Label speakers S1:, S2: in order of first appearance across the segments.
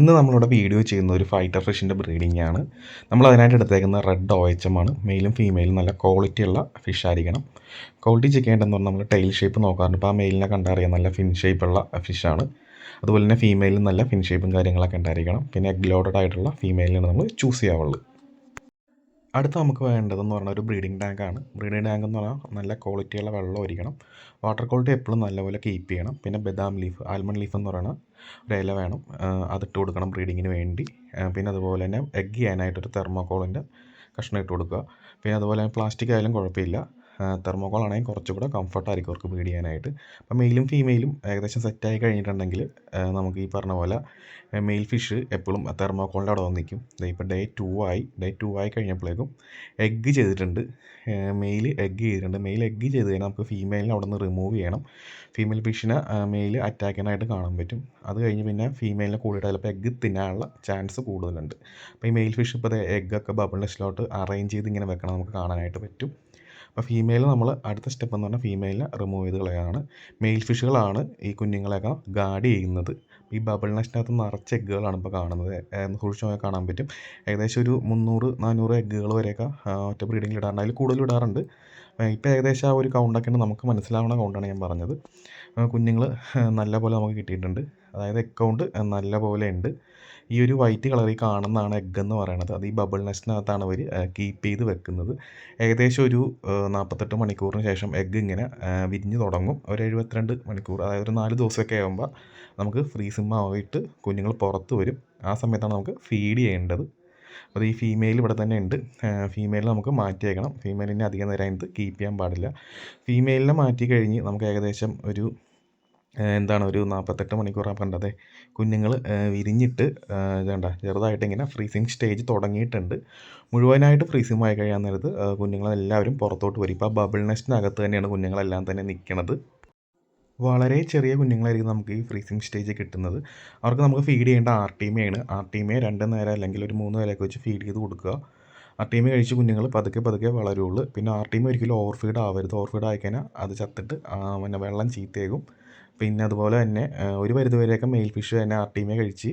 S1: ഇന്ന് നമ്മളിവിടെ വീഡിയോ ചെയ്യുന്ന ഒരു ഫൈറ്റർ ഫിഷിന്റെ ബ്രീഡിംഗ് ആണ്. നമ്മൾ അതിനായിട്ട് എടുത്തേക്കുന്ന റെഡ് ഒ എച്ച് എം ആണ്. മെയിലും ഫീമെയിലും നല്ല ക്വാളിറ്റി ഉള്ള ഫിഷ് ആയിരിക്കണം. ക്വാളിറ്റി ചെക്ക് ചെയ്യേണ്ടതെന്ന് പറഞ്ഞാൽ നമ്മൾ ടൈൽ ഷേപ്പ് നോക്കാറുണ്ട്. അപ്പോൾ ആ മെയിലിനെ കണ്ടറിയാം നല്ല ഫിൻ ഷേപ്പുള്ള ഫിഷാണ് അതുപോലെ തന്നെ ഫീമെയിലും നല്ല ഫിൻ ഷേപ്പും കാര്യങ്ങളൊക്കെ ഉണ്ടായിരിക്കണം. പിന്നെ എഗ് ലോഡഡ് ആയിട്ടുള്ള ഫീമെയിലാണ് നമ്മൾ ചൂസ് ചെയ്യാവുള്ളൂ. അടുത്ത നമുക്ക് വേണ്ടതെന്ന് പറഞ്ഞാൽ ഒരു ബ്രീഡിംഗ് ടാങ്കാണ് ബ്രീഡിംഗ് ടാങ്ക് എന്ന് പറഞ്ഞാൽ നല്ല ക്വാളിറ്റിയുള്ള വെള്ളം ഒരിക്കണം വാട്ടർ ക്വാളിറ്റി എപ്പോഴും നല്ലപോലെ കീപ്പ് ചെയ്യണം. പിന്നെ ബദാം ലീഫ് ആൽമണ്ട് ലീഫ് എന്ന് പറയുന്ന ഒരു ഇല വേണം. അതിട്ട് കൊടുക്കണം ബ്രീഡിങ്ങിന് വേണ്ടി. പിന്നെ അതുപോലെ തന്നെ എഗ് ചെയ്യാനായിട്ടൊരു തെർമോക്കോളിന്റെ കഷ്ണം ഇട്ട് കൊടുക്കുക. പിന്നെ അതുപോലെ പ്ലാസ്റ്റിക് ആയാലും കുഴപ്പമില്ല. തെർമോക്കോൾ ആണെങ്കിൽ കുറച്ചുകൂടെ കംഫർട്ടായിരിക്കും അവർക്ക് ബ്രീഡ് ചെയ്യാനായിട്ട് അപ്പം മെയിലും ഫീമെയിലും ഏകദേശം സെറ്റായി കഴിഞ്ഞിട്ടുണ്ടെങ്കിൽ നമുക്ക് ഈ പറഞ്ഞ പോലെ മെയിൽ ഫിഷ് എപ്പോഴും തെർമോക്കോളിന്റെ അവിടെ വന്നിരിക്കും ഇപ്പോൾ ഡേ ടു ആയി ഡേ ടു ആയി കഴിഞ്ഞപ്പോഴേക്കും എഗ്ഗ് ചെയ്തിട്ടുണ്ട്. മെയിൽ എഗ്ഗ് ചെയ്തിട്ടുണ്ട്. മെയിൽ എഗ്ഗ് ചെയ്ത് കഴിഞ്ഞാൽ നമുക്ക് ഫീമെയിലിനെ അവിടെ നിന്ന് റിമൂവ് ചെയ്യണം. ഫീമെയിൽ ഫിഷിനെ മെയിൽ അറ്റാക്ക് ചെയ്യാനായിട്ട് കാണാൻ പറ്റും. അത് കഴിഞ്ഞ് പിന്നെ ഫീമെയിലിനെ കൂടിയിട്ട് ചിലപ്പോൾ എഗ്ഗ് തിന്നാനുള്ള ചാൻസ് കൂടുതലുണ്ട്. അപ്പോൾ ഈ മെയിൽ ഫിഷ് ഇപ്പോൾ എഗ്ഗൊക്കെ ബബിൾ നെസ്റ്റിലോട്ട് അറേഞ്ച് ചെയ്ത് ഇങ്ങനെ വെക്കണം നമുക്ക് കാണാനായിട്ട് പറ്റും. അപ്പോൾ ഫീമെയിൽ നമ്മൾ അടുത്ത സ്റ്റെപ്പ് എന്ന് പറഞ്ഞാൽ ഫീമെയിലിനെ റിമൂവ് ചെയ്ത് കളയാണ്. മെയിൽ ഫിഷുകളാണ് ഈ കുഞ്ഞുങ്ങളെയൊക്കെ ഗാർഡ് ചെയ്യുന്നത്. ഈ ബബിൾ നെസ്റ്റിനകത്ത് നിറച്ച് എഗ്ഗുകളാണ് ഇപ്പോൾ കാണുന്നത്. സൂക്ഷിച്ച് നോക്കിയാൽ കാണാൻ പറ്റും. ഏകദേശം ഒരു മുന്നൂറ് നാനൂറ് എഗ്ഗുകൾ വരെയൊക്കെ ഒറ്റ ബ്രീഡിങ്ങിൽ ഇടാറുണ്ട്. അതിൽ കൂടുതൽ ഇടാറുണ്ട്. ഇപ്പോൾ ഏകദേശം ആ ഒരു കൗണ്ടൊക്കെ നമുക്ക് മനസ്സിലാവുന്ന കൗണ്ടാണ് ഞാൻ പറഞ്ഞത്. കുഞ്ഞുങ്ങൾ നല്ല പോലെ നമുക്ക് കിട്ടിയിട്ടുണ്ട്. അതായത് അക്കൗണ്ട് നല്ല പോലെ ഉണ്ട്. ഈ ഒരു വൈറ്റ് കളറിൽ കാണുന്നതാണ് എഗ് എന്ന് പറയുന്നത് അത് ഈ ബബിൾ നെസ്റ്റിനകത്താണ് അവർ കീപ്പ് ചെയ്ത് വെക്കുന്നത്. ഏകദേശം ഒരു നാൽപ്പത്തെട്ട് മണിക്കൂറിന് ശേഷം എഗ് ഇങ്ങനെ വിരിഞ്ഞ് തുടങ്ങും. ഒരു എഴുപത്തിരണ്ട് മണിക്കൂർ അതായത് ഒരു നാല് ദിവസമൊക്കെ ആകുമ്പോൾ നമുക്ക് ഫ്രീസിമായിട്ട് കുഞ്ഞുങ്ങൾ പുറത്ത് വരും. ആ സമയത്താണ് നമുക്ക് ഫീഡ് ചെയ്യേണ്ടത്. അപ്പോൾ ഈ ഫീമെയിൽ ഇവിടെ തന്നെ ഉണ്ട്. ഫീമെയിൽ നമുക്ക് മാറ്റിയേക്കണം. ഫീമെയിലിനെ അധികം നേരം അതിനകത്ത് കീപ്പ് ചെയ്യാൻ പാടില്ല. ഫീമെയിലിനെ മാറ്റി കഴിഞ്ഞ് നമുക്ക് ഏകദേശം ഒരു എന്താണ് ഒരു നാൽപ്പത്തെട്ട് മണിക്കൂർ കണ്ടത്. കുഞ്ഞുങ്ങൾ വിരിഞ്ഞിട്ട് വേണ്ട ചെറുതായിട്ട് ഇങ്ങനെ ഫ്രീസിങ് സ്റ്റേജ് തുടങ്ങിയിട്ടുണ്ട്. മുഴുവനായിട്ട് ഫ്രീസിങ് ആയി കഴിയാൻ നേരത്ത് കുഞ്ഞുങ്ങളെല്ലാവരും പുറത്തോട്ട് വരും. ഇപ്പോൾ ബബിൾ നെസ്റ്റിനകത്ത് തന്നെയാണ് കുഞ്ഞുങ്ങളെല്ലാം തന്നെ നിൽക്കുന്നത് വളരെ ചെറിയ കുഞ്ഞുങ്ങളായിരിക്കും നമുക്ക് ഈ ഫ്രീസിങ് സ്റ്റേജ് കിട്ടുന്നത്. അവർക്ക് നമുക്ക് ഫീഡ് ചെയ്യേണ്ട ആർ ടീമയാണ് ആർ ടീമയെ രണ്ട് നേരം അല്ലെങ്കിൽ ഒരു മൂന്ന് നേരമൊക്കെ വെച്ച് ഫീഡ് ചെയ്ത് കൊടുക്കുക. ആർ ടീമ കഴിച്ച് കുഞ്ഞുങ്ങൾ പതുക്കെ പതുക്കെ വളരുള്ളൂ. പിന്നെ ആർ ടീം ഒരിക്കലും ഓവർ ഫീഡ് ആവരുത്. ഓവർ ഫീഡ് ആയിക്കഴിഞ്ഞാൽ അത് ചത്തിട്ട് പിന്നെ വെള്ളം ചീത്തയാകും. പിന്നെ അതുപോലെ തന്നെ ഒരു പരിധി വരെയൊക്കെ മെയിൽ ഫിഷ് തന്നെ ആർ ടീമെ കഴിച്ച്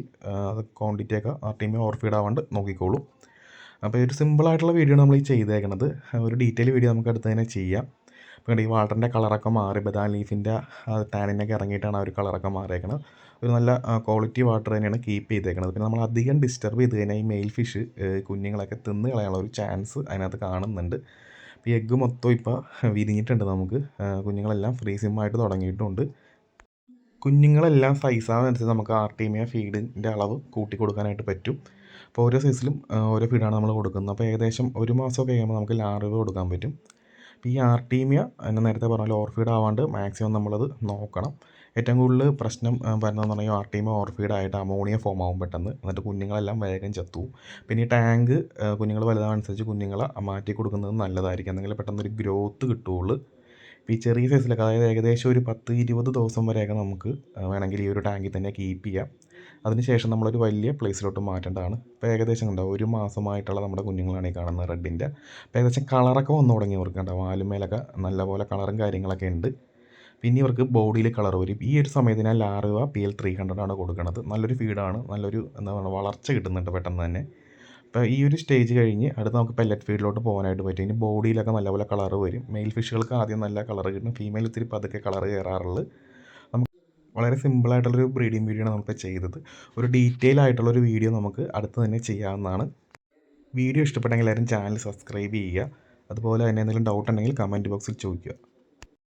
S1: അത് ക്വാണ്ടിറ്റിയൊക്കെ ആർ ടീമെ ഓവർ ഫീഡ് ആവാണ്ട് നോക്കിക്കോളും. അപ്പോൾ ഒരു സിമ്പിളായിട്ടുള്ള വീഡിയോ നമ്മൾ ഈ ചെയ്തേക്കണത്. ഒരു ഡീറ്റെയിൽ വീഡിയോ നമുക്ക് അടുത്ത് തന്നെ ചെയ്യാം. അപ്പോൾ ഈ വാട്ടറിന്റെ കളറൊക്കെ മാറി. ബദാം ലീഫിന്റെ ടാനിനൊക്കെ ഇറങ്ങിയിട്ടാണ് ആ ഒരു കളറൊക്കെ മാറിയേക്കുന്നത് ഒരു നല്ല ക്വാളിറ്റി വാട്ടർ തന്നെയാണ് കീപ്പ് ചെയ്തേക്കുന്നത് പിന്നെ നമ്മൾ അധികം ഡിസ്റ്റർബ് ചെയ്ത് കഴിഞ്ഞാൽ ഈ മെയിൽ ഫിഷ് കുഞ്ഞുങ്ങളൊക്കെ തിന്ന് കളയാനുള്ള ഒരു ചാൻസ് അതിനകത്ത് കാണുന്നുണ്ട്. ഈ എഗ്ഗ് മൊത്തം ഇപ്പോൾ വിരിഞ്ഞിട്ടുണ്ട് നമുക്ക്. കുഞ്ഞുങ്ങളെല്ലാം ഫ്രീ ഫ്രീസിമായിട്ട് തുടങ്ങിയിട്ടുണ്ട്. കുഞ്ഞുങ്ങളെല്ലാം സൈസാകുന്നതനുസരിച്ച് നമുക്ക് ആർ ടീമിയ ഫീഡിന്റെ അളവ് കൂട്ടി കൊടുക്കാനായിട്ട് പറ്റും. അപ്പോൾ ഓരോ സൈസിലും ഓരോ ഫീഡാണ് നമ്മൾ കൊടുക്കുന്നത്. അപ്പോൾ ഏകദേശം ഒരു മാസമൊക്കെ കഴിയുമ്പോൾ നമുക്ക് ലാർവ് കൊടുക്കാൻ പറ്റും. ഈ ആർട്ടീമിയ എന്നെ നേരത്തെ പറഞ്ഞ ഓർഫീഡ് ആവാണ്ട് മാക്സിമം നമ്മളത് നോക്കണം. ഏറ്റവും കൂടുതൽ പ്രശ്നം വരുന്നതെന്ന് പറഞ്ഞാൽ ആർട്ടീമിയ ഓർഫീഡ് ആയിട്ട് അമോണിയ ഫോം ആവും പെട്ടെന്ന്. എന്നിട്ട് കുഞ്ഞുങ്ങളെല്ലാം വേഗം ചത്തു. പിന്നെ ഈ ടാങ്ക് കുഞ്ഞുങ്ങൾ വലുതാവനുസരിച്ച് കുഞ്ഞുങ്ങളെ മാറ്റി കൊടുക്കുന്നത് നല്ലതായിരിക്കും. എന്തെങ്കിലും പെട്ടെന്നൊരു ഗ്രോത്ത് കിട്ടുകയുള്ളൂ ഈ ചെറിയ സൈസിലൊക്കെ അതായത് ഏകദേശം ഒരു പത്ത് ഇരുപത് ദിവസം വരെയൊക്കെ നമുക്ക് വേണമെങ്കിൽ ഈ ഒരു ടാങ്കിൽ തന്നെ കീപ്പ് ചെയ്യാം. അതിനുശേഷം നമ്മളൊരു വലിയ പ്ലേസിലോട്ട് മാറ്റേണ്ടതാണ്. ഇപ്പോൾ ഏകദേശം ഉണ്ടാവും ഒരു മാസമായിട്ടുള്ള നമ്മുടെ കുഞ്ഞുങ്ങളാണ് ഈ കാണുന്നത് റെഡിന്റെ അപ്പോൾ ഏകദേശം കളറൊക്കെ വന്നു തുടങ്ങിയവർക്ക് ഉണ്ടാവും ആലുമേലൊക്കെ നല്ലപോലെ കളറും കാര്യങ്ങളൊക്കെ ഉണ്ട്. പിന്നെ ഇവർക്ക് ബോഡിയിൽ കളർ വരും. ഈ ഒരു സമയത്ത് ഞാൻ larva P L three hundred ആണ് കൊടുക്കുന്നത് നല്ലൊരു ഫീഡാണ് നല്ലൊരു എന്താ പറയുക വളർച്ച കിട്ടുന്നുണ്ട് പെട്ടെന്ന് തന്നെ. അപ്പോൾ ഈ ഒരു സ്റ്റേജ് കഴിഞ്ഞ് അടുത്ത് നമുക്ക് പെല്ലറ്റ് ഫീഡിലോട്ട് പോകാനായിട്ട് പറ്റും. ഇനി ബോഡിയിലൊക്കെ നല്ലപോലെ കളർ വരും. മെയിൽ ഫിഷുകൾക്ക് ആദ്യം നല്ല കളർ കിട്ടും. ഫീമെയിൽ ഇത്തിരി പതുക്കെ കളർ കയറാറുള്ളത് വളരെ സിമ്പിളായിട്ടുള്ളൊരു ബ്രീഡിംഗ് വീഡിയോ ആണ് നമ്മളിപ്പോൾ ചെയ്തത്. ഒരു ഡീറ്റെയിൽ ആയിട്ടുള്ളൊരു വീഡിയോ നമുക്ക് അടുത്ത് തന്നെ ചെയ്യാവുന്നതാണ്. വീഡിയോ ഇഷ്ടപ്പെട്ടെങ്കിൽ എല്ലാവരും ചാനൽ സബ്സ്ക്രൈബ് ചെയ്യുക. അതുപോലെ തന്നെ എന്തെങ്കിലും ഡൗട്ട് ഉണ്ടെങ്കിൽ കമന്റ് ബോക്സിൽ ചോദിക്കുക.